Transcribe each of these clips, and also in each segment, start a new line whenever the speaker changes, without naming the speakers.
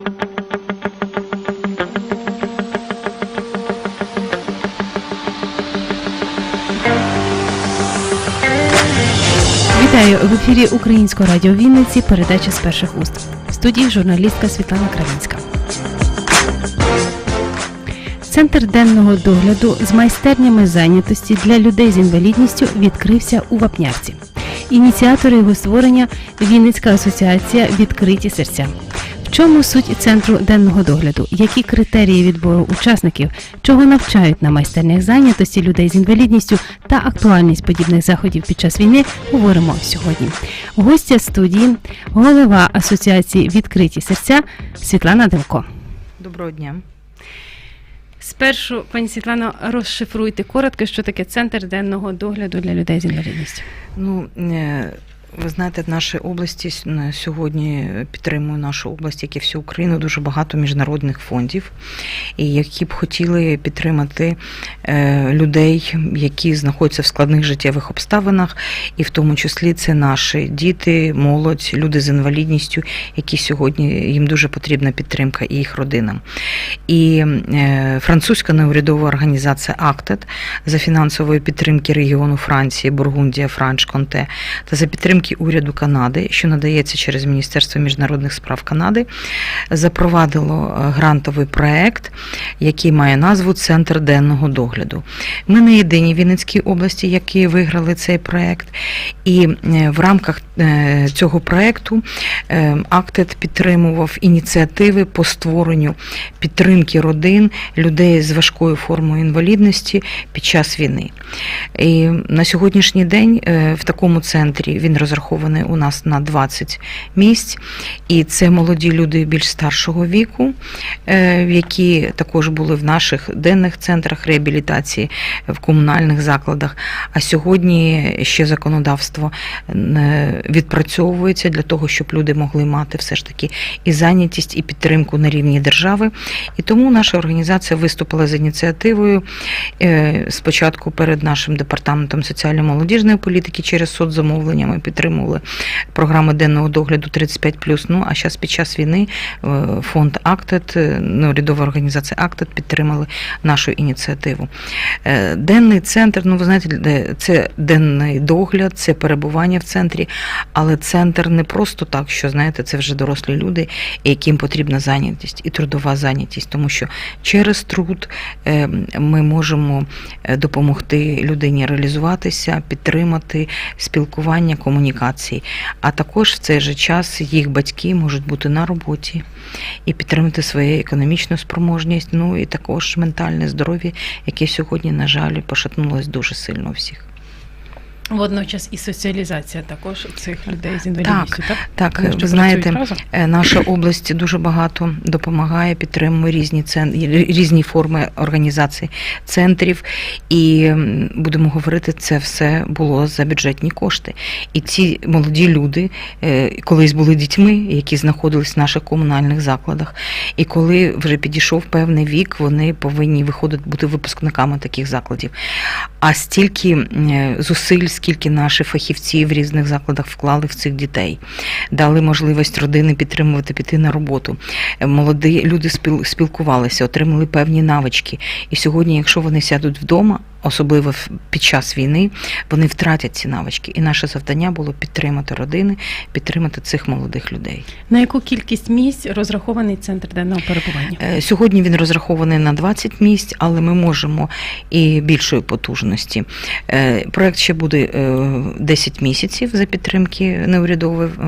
Вітаю в ефірі Українського радіо Вінниці. Передача з перших уст. В студії журналістка Світлана Кравінська. Центр денного догляду з майстернями зайнятості для людей з інвалідністю відкрився у Вапнярці. Ініціатори його створення Вінницька асоціація Відкриті серця. Чому суть центру денного догляду? Які критерії відбору учасників, чого навчають на майстернях зайнятості людей з інвалідністю та актуальність подібних заходів під час війни говоримо сьогодні. Гостя студії, голова асоціації Відкриті серця Світлана Демко.
Доброго дня.
Спершу, пані Світлано, розшифруйте коротко, що таке центр денного догляду для людей з інвалідністю.
Ну е, ви знаєте, в нашій області сьогодні підтримує нашу область, як і всю Україну, дуже багато міжнародних фондів, і які б хотіли підтримати е, людей, які знаходяться в складних життєвих обставинах, і в тому числі це наші діти, молодь, люди з інвалідністю, які сьогодні їм дуже потрібна підтримка і їх родинам. І е, французька неурядова організація АКТЕД за фінансової підтримки регіону Франції, Бургундія, Франч, Конте та за підтримки уряду Канади, що надається через Міністерство міжнародних справ Канади, запровадило е, грантовий проект, який має назву Центр денного догляду. Ми не єдині в Вінницькій області, які виграли цей проект. І е, в рамках е, цього проекту АКТЕД підтримував ініціативи по створенню підтримки родин людей з важкою формою інвалідності під час війни. І на сьогоднішній день в такому центрі він розрахований у нас на 20 місць, і це молоді люди більш старшого віку, е, які також були в наших денних центрах реабілітації в комунальних закладах. А сьогодні ще законодавство е, відпрацьовується для того, щоб люди могли мати все ж таки і зайнятість, і підтримку на рівні держави. І тому наша організація виступила з ініціативою е, спочатку перед нашим департаментом соціально-молодіжної політики через соцзамовлення. Ми підтримували програми денного догляду 35+. Ну а зараз під час війни е, фонд АКТЕД, е, неурядова організація АКТЕД підтримали нашу ініціативу. Е, Денний центр, ну ви знаєте, це денний догляд, це перебування в центрі, але центр не просто так, що знаєте, це вже дорослі люди, яким потрібна зайнятість і трудова зайнятість, тому що через труд ми можемо допомогти людині реалізуватися, підтримати спілкування, комунікації. А також в цей же час їх батьки можуть бути на роботі і підтримати свою економічну спроможність, ну і також ментальне здоров'я, яке сьогодні, на жаль, пошатнулось дуже сильно у всіх.
Водночас і соціалізація також цих людей з інвалідністю, так?
Так,
Тому
ви знаєте. Е, Наша область дуже багато допомагає, підтримує різні цен... різні форми організації центрів, і будемо говорити, це все було за бюджетні кошти. І ці молоді люди е, колись були дітьми, які знаходились в наших комунальних закладах. І коли вже підійшов певний вік, вони повинні виходити бути випускниками таких закладів. А стільки е, зусиль, скільки наші фахівці в різних закладах вклали в цих дітей, дали можливість родини підтримувати, піти на роботу. Е, Молоді люди спілкувалися, отримали певні навички. І сьогодні, якщо вони сядуть вдома, особливо під час війни, вони втратять ці навички. І наше завдання було підтримати родини, підтримати цих молодих людей.
На яку кількість місць розрахований центр денного перебування?
Е, Сьогодні він розрахований на 20 місць, але ми можемо і більшої потужності. Е, Проект ще буде е, 10 місяців за підтримки неурядової е,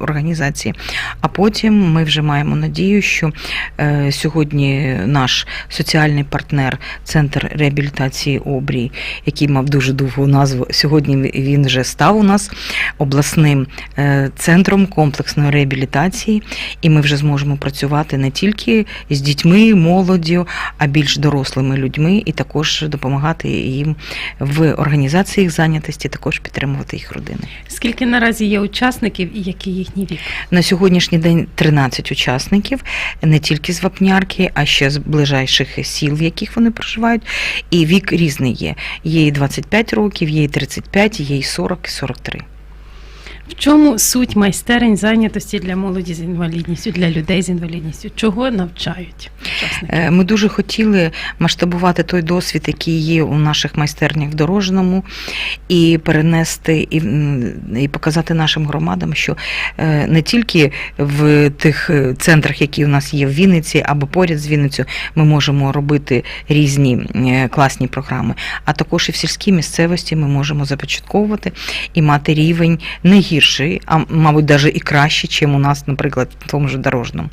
організації. А потім ми вже маємо надію, що е, сьогодні наш соціальний партнер, центр реабілітації обрій, який мав дуже довгу назву, сьогодні він вже став у нас обласним е, центром комплексної реабілітації, і ми вже зможемо працювати не тільки з дітьми, молоддю, а більш дорослими людьми, і також допомагати їм в організації їх зайнятості, також підтримувати їх родини.
Скільки наразі є учасників і який їхній вік?
На сьогоднішній день 13 учасників, не тільки з Вапнярки, а ще з ближайших сіл, в яких вони проживають. І вік різний є. Є і 25 років, є і 35, є і 40, і 43.
В чому суть майстерень зайнятості для молоді з інвалідністю, для людей з інвалідністю? Чого навчають учасники?
Е, Ми дуже хотіли масштабувати той досвід, який є у наших майстернях в дорожному, і перенести і, і показати нашим громадам, що е, не тільки в тих е, центрах, які у нас є в Вінниці або поряд з Вінницею, ми можемо робити різні класні програми, а також і в сільській місцевості ми можемо започатковувати і мати рівень не гірший, а мабуть, навіть і кращий, чим у нас, наприклад, в тому ж дорожному.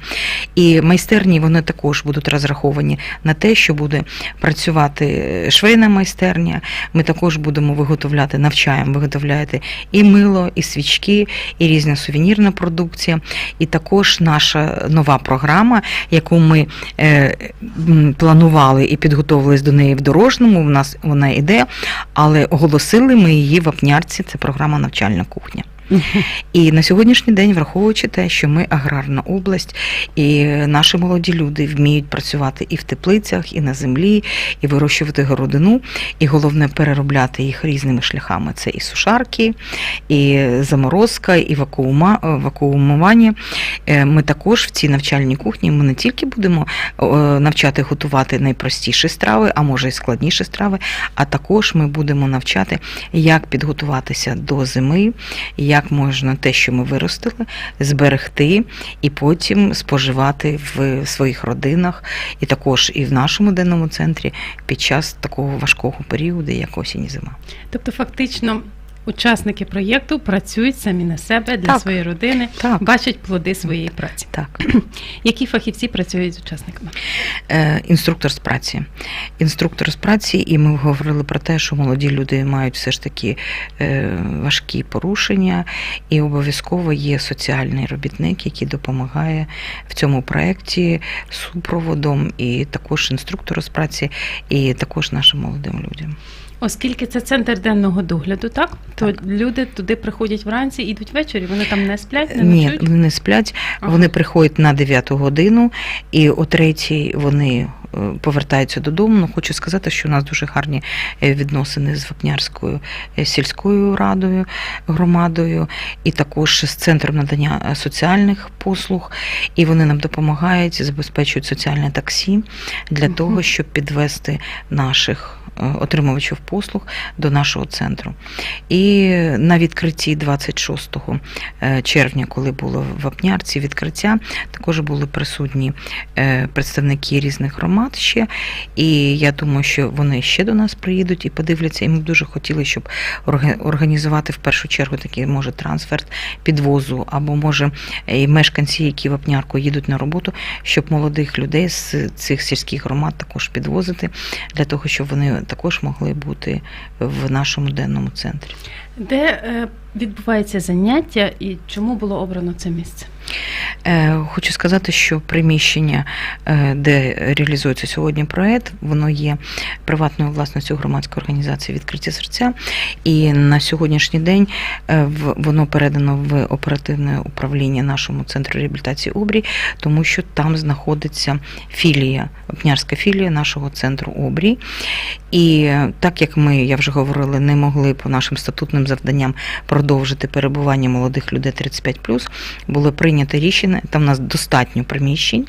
І майстерні вони також будуть розраховані на те, що буде працювати швейна майстерня. Ми також будемо виготовляти, навчаємо виготовляти і мило, і свічки, і різна сувенірна продукція. І також наша нова програма, яку ми е, планували і підготовились до неї в дорожному. У нас вона йде, але оголосили ми її в Апнярці. Це програма навчальна кухня. І на сьогоднішній день, враховуючи те, що ми аграрна область, і наші молоді люди вміють працювати і в теплицях, і на землі, і вирощувати городину, і головне переробляти їх різними шляхами. Це і сушарки, і заморозка, і вакуума, вакуумування. Е, Ми також в цій навчальній кухні ми не тільки будемо е, навчати готувати найпростіші страви, а може і складніші страви, а також ми будемо навчати, як підготуватися до зими, як можна те, що ми виростили, зберегти і потім споживати в своїх родинах, і також і в нашому денному центрі під час такого важкого періоду, як осінь і зима.
Тобто, фактично, учасники проєкту працюють самі на себе для
Так.
своєї родини,
Так,
бачать плоди своєї праці.
так.
Які фахівці працюють з учасниками?
Е, інструктор з праці. Інструктор з праці, і ми говорили про те, що молоді люди мають все ж таки е, важкі порушення, і обов'язково є соціальний робітник, який допомагає в цьому проєкті супроводом, і також інструктор з праці, і також нашим молодим людям.
Оскільки це центр денного догляду, так то
Так.
люди туди приходять вранці і йдуть ввечері. Вони там не сплять, не
Ні,
ночують?
вони не сплять.
Ага.
Вони приходять на 9 годину, і о третій вони е, повертаються додому. Ну, хочу сказати, що у нас дуже гарні е, відносини з Вапнярською е, сільською радою, громадою, і також з центром надання соціальних послуг. І вони нам допомагають, забезпечують соціальне таксі для
Мгм.
того, щоб підвести наших. Е, Отримувачів послуг до нашого центру. І на відкритті 26 е, червня, коли було в Вапнярці відкриття, також були присутні е, представники різних громад ще. І я думаю, що вони ще до нас приїдуть і подивляться. І ми б дуже хотіли, щоб організувати в першу чергу такий може трансфер підвозу, або може і мешканці, які в Вапнярку їдуть на роботу, щоб молодих людей з цих сільських громад також підвозити, для того, щоб вони також могли бути в нашому денному центрі.
Де е, відбувається заняття і чому було обрано це місце?
Е, Хочу сказати, що приміщення, е, де реалізується сьогодні проект, воно є приватною власністю громадської організації відкриті серця. І на сьогоднішній день е, воно передано в оперативне управління нашому центру реабілітації Обрій, тому що там знаходиться філія, пнярська філія нашого центру Обрій. І так як ми, я вже говорила, не могли по нашим статутним завданням продовжити перебування молодих людей 35+, було прийнято рішення, там у нас достатньо приміщень,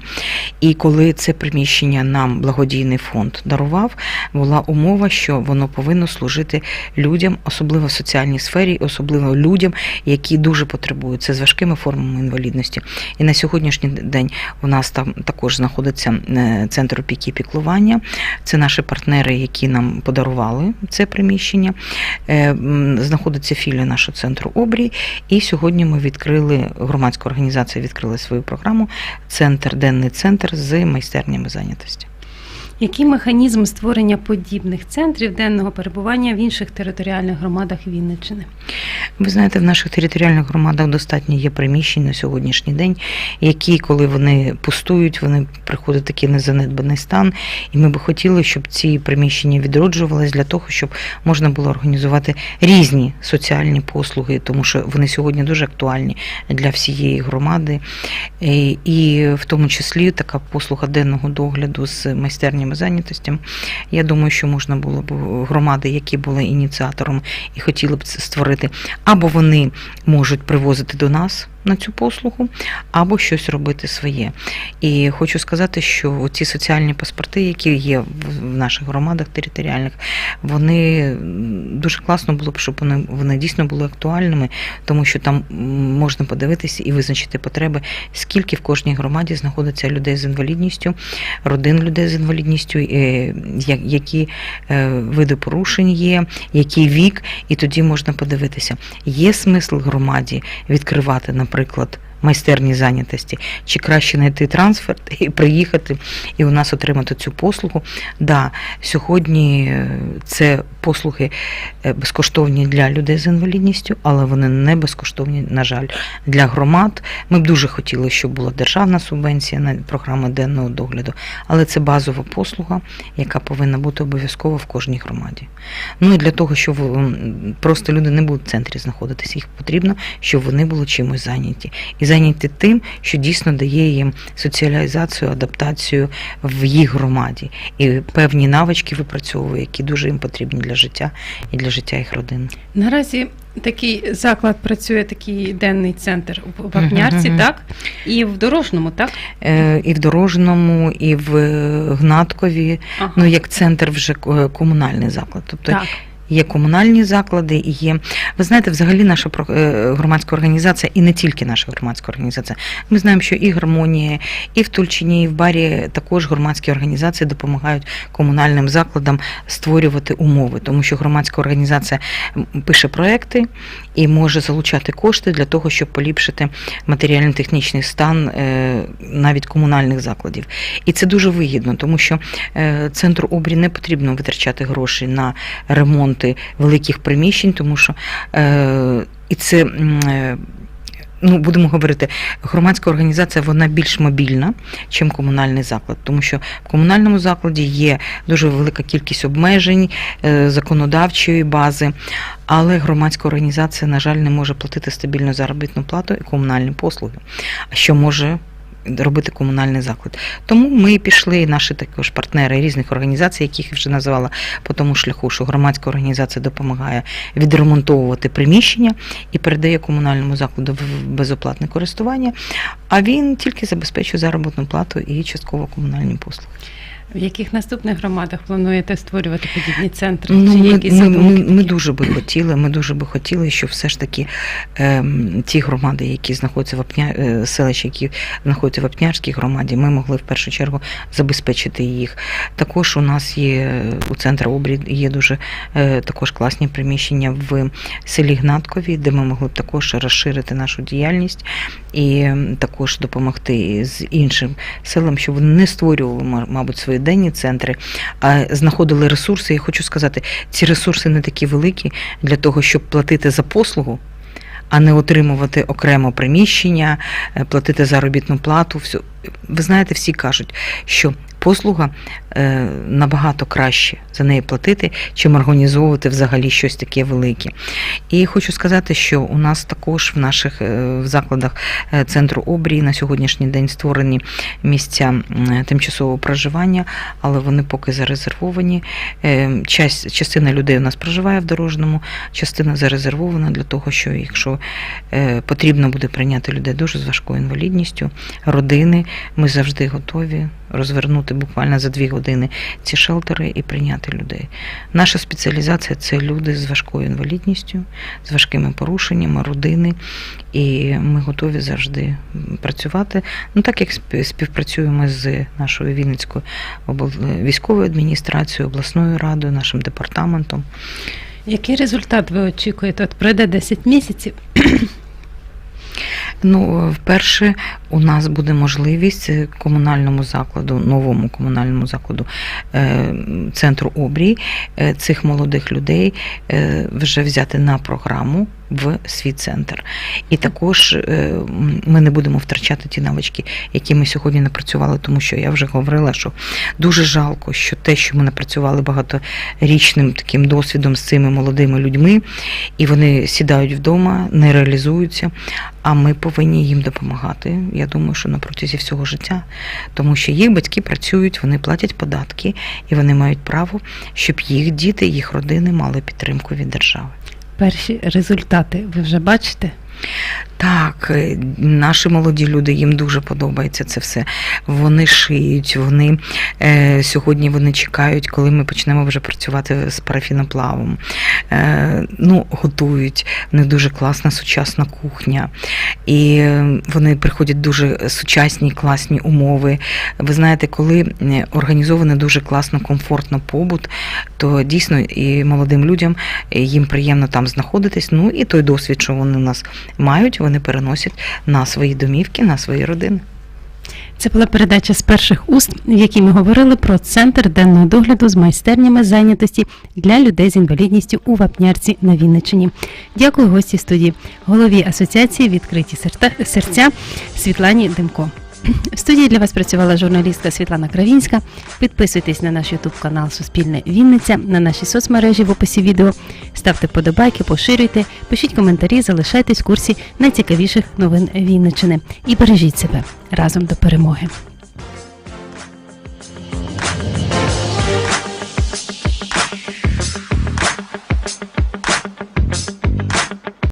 і коли це приміщення нам благодійний фонд дарував, була умова, що воно повинно служити людям, особливо в соціальній сфері, особливо людям, які дуже потребують це з важкими формами інвалідності. І на сьогоднішній день у нас там також знаходиться е, центр опіки і піклування. Це наші партнери, які нам подарували це приміщення. Е, Знаходиться філія нашого центру Обрій. І сьогодні ми відкрили громадська організація відкрила свою програму Центр, денний центр з майстернями зайнятості.
Який механізм створення подібних центрів денного перебування в інших територіальних громадах Вінниччини?
Ви знаєте, в наших територіальних громадах достатньо є приміщень на сьогоднішній день, які, коли вони пустують, вони приходять в такий незанедбаний стан. І ми би хотіли, щоб ці приміщення відроджувались для того, щоб можна було організувати різні соціальні послуги, тому що вони сьогодні дуже актуальні для всієї громади. І, і в тому числі така послуга денного догляду з майстернями майстернями зайнятості. Я думаю, що можна було б громади, які були ініціатором і хотіли б це створити, або вони можуть привозити до нас на цю послугу, або щось робити своє. І хочу сказати, що ці соціальні паспорти, які є в- наших громадах територіальних, вони дуже класно було б, щоб вони, вони дійсно були актуальними, тому що там можна подивитися і визначити потреби, скільки в кожній громаді знаходиться людей з інвалідністю, родин людей з інвалідністю, е, які е, види порушень є, який вік, і тоді можна подивитися, є смисл громаді відкривати, наприклад наприклад, Майстерні зайнятості, чи краще знайти трансфер і приїхати і у нас отримати цю послугу. Да, сьогодні е, це послуги е, безкоштовні для людей з інвалідністю, але вони не безкоштовні, на жаль, для громад. Ми б дуже хотіли, щоб була державна субвенція на програми денного догляду, але це базова послуга, яка повинна бути обов'язково в кожній громаді. Ну і для того, щоб просто люди не будуть в центрі знаходитися, їх потрібно, щоб вони були чимось зайняті. І зайняті тим, що дійсно дає їм соціалізацію, адаптацію в їх громаді. І певні навички випрацьовує, які дуже їм потрібні для життя і для життя їх родин.
Наразі такий заклад працює, такий денний центр в Вапнярці, так? І в дорожному, так?
Е, І в Дорожному, і в е, Гнаткові,
Ага.
ну як центр вже е, комунальний заклад. Тобто
так.
Є комунальні заклади, і є. Ви знаєте, взагалі наша е, громадська організація, і не тільки наша громадська організація. Ми знаємо, що і гармонія, і в Тульчині, і в Барі також громадські організації допомагають комунальним закладам створювати умови, тому що громадська організація пише проекти і може залучати кошти для того, щоб поліпшити матеріально-технічний стан е, навіть комунальних закладів. І це дуже вигідно, тому що е, центру обрі не потрібно витрачати гроші на ремонти великих приміщень, тому що е, і це. е, Ну, будемо говорити, громадська організація вона більш мобільна, ніж комунальний заклад, тому що в комунальному закладі є дуже велика кількість обмежень е, законодавчої бази, але громадська організація, на жаль, не може платити стабільну заробітну плату і комунальні послуги. Що може робити комунальний заклад? Тому ми пішли, наші також партнери різних організацій, яких я вже називала по тому шляху, що громадська організація допомагає відремонтовувати приміщення і передає комунальному закладу в безоплатне користування, а він тільки забезпечує заробітну плату і частково комунальні послуги.
В яких наступних громадах плануєте створювати подібні центри?
Ну,
Чи
ми, ми, ми, ми дуже би хотіли, ми дуже би хотіли, щоб все ж таки ем, ті громади, які знаходяться в Апня... е, селища, які знаходяться в Апнярській громаді, ми могли в першу чергу забезпечити їх. Також у нас є е, у центрі обрід є дуже е, також класні приміщення в селі Гнаткові, де ми могли б також розширити нашу діяльність і ем, також допомогти з іншим селам, щоб вони не створювали, мабуть, свої денні центри, а знаходили ресурси. Я хочу сказати, ці ресурси не такі великі для того, щоб платити за послугу. А не отримувати окремо приміщення, е, платити заробітну плату. Всю Ви знаєте, всі кажуть, що послуга е, набагато краще за неї платити, чим організовувати взагалі щось таке велике. І хочу сказати, що у нас також в наших е, в закладах е, центру обрії на сьогоднішній день створені місця тимчасового проживання, але вони поки зарезервовані. Частина людей у нас проживає в дорожному, частина зарезервована для того, що якщо потрібно буде прийняти людей дуже з важкою інвалідністю, родини, ми завжди готові розвернути буквально за дві години ці шелтери і прийняти людей. Наша спеціалізація це люди з важкою інвалідністю, з важкими порушеннями, родини, і ми готові завжди працювати. Ну так як співпрацюємо з нашою Вінницькою військовою адміністрацією, обласною радою, нашим департаментом.
Який результат ви очікуєте? От пройде 10 місяців.
Ну, вперше у нас буде можливість е, комунальному закладу, новому комунальному закладу е, центру обрій е, цих молодих людей вже взяти на програму в свій центр. І також ми не будемо втрачати ті навички, які ми сьогодні напрацювали, тому що я вже говорила, що дуже жалко, що те, що ми напрацювали багаторічним таким досвідом з цими молодими людьми, і вони сідають вдома, не реалізуються. А ми повинні їм допомагати, я думаю, що на протязі всього життя, тому що їх батьки працюють, вони платять податки, і вони мають право, щоб їх діти, їх родини мали підтримку від держави.
Перші результати ви вже бачите?
Так, е, наші молоді люди їм дуже подобається це все. Вони шиють, вони е, сьогодні вони чекають, коли ми почнемо вже працювати з парафіноплавом. Е, ну, готують. В них дуже класна сучасна кухня. І е, вони приходять дуже сучасні, класні умови. Ви знаєте, коли е, організовано дуже класно, комфортно побут, то дійсно і молодим людям їм приємно там знаходитись. Ну і той досвід, що вони у нас мають, вони переносять на свої домівки, на свої родини.
Це була передача з перших уст, в якій ми говорили про центр денного догляду з майстернями зайнятості для людей з інвалідністю у Вапнярці на Вінниччині. Дякую гості студії, голові асоціації відкриті серця Світлані Демко. В студії для вас працювала журналістка Світлана Кравінська. Підписуйтесь на наш Ютуб канал Суспільне Вінниця, на наші соцмережі в описі відео. Ставте подобайки, поширюйте, пишіть коментарі, залишайтесь в курсі найцікавіших новин Вінничини. і бережіть себе разом до перемоги.